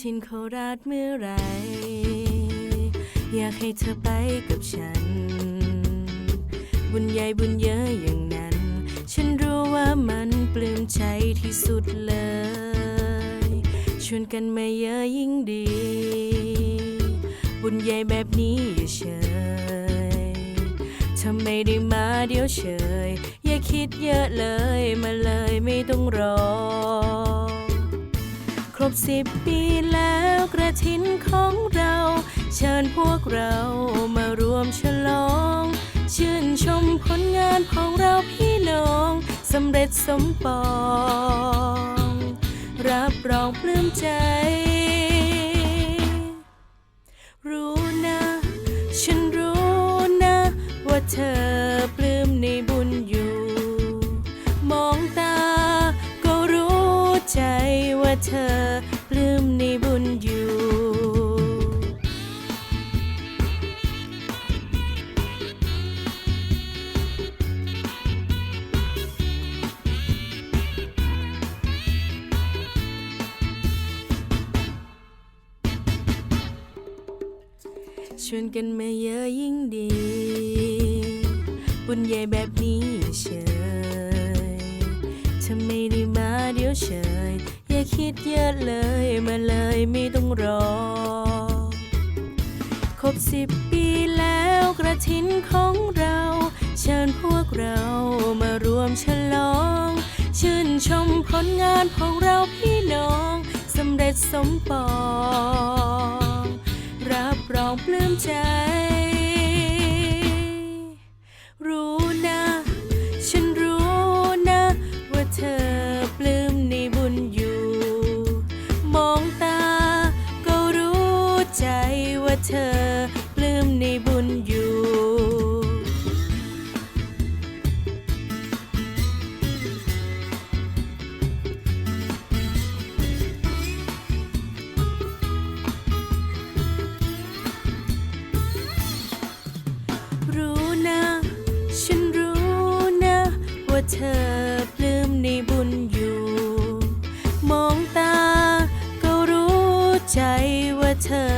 ทินโคราชเมื่อไร อยากให้เธอไปกับฉัน บุญใหญ่บุญเยอะอย่างนั้น ฉันรู้ว่ามันปลื้มใจที่สุดเลย ชวนกันมาเยอะยิ่งดี บุญใหญ่แบบนี้อย่าเฉยถ้าไม่ได้มาเดี๋ยวเฉย อย่าคิดเยอะเลยมาเลยไม่ต้องรอ สิบปีแล้วกระถินของเรา เชิญพวกเรามารวมฉลอง ชื่นชมผลงานของเราพี่น้องสำเร็จสมปอง รับรองปลื้มใจ รู้นะ ฉันรู้นะ ว่าเธอ เธอปลื้มในบุญอยู่ชวนกันมาเยอะยิ่งดี บุญใหญ่แบบนี้เฉยถ้าไม่ได้มาเดี๋ยวเฉย คิดเยอะเลยมาเลยไม่ต้องรอ ครบสิบปีแล้วกระถินของเรา เชิญพวกเรามารวมฉลอง ชื่นชมผลงานของเราพี่น้องสำเร็จสมปอง รับรองปลื้มใจ เธอ ปลื้มในบุญอยู่รู้นะฉันรู้นะว่าเธอปลื้มในบุญอยู่ มองตาก็รู้ใจว่าเธอ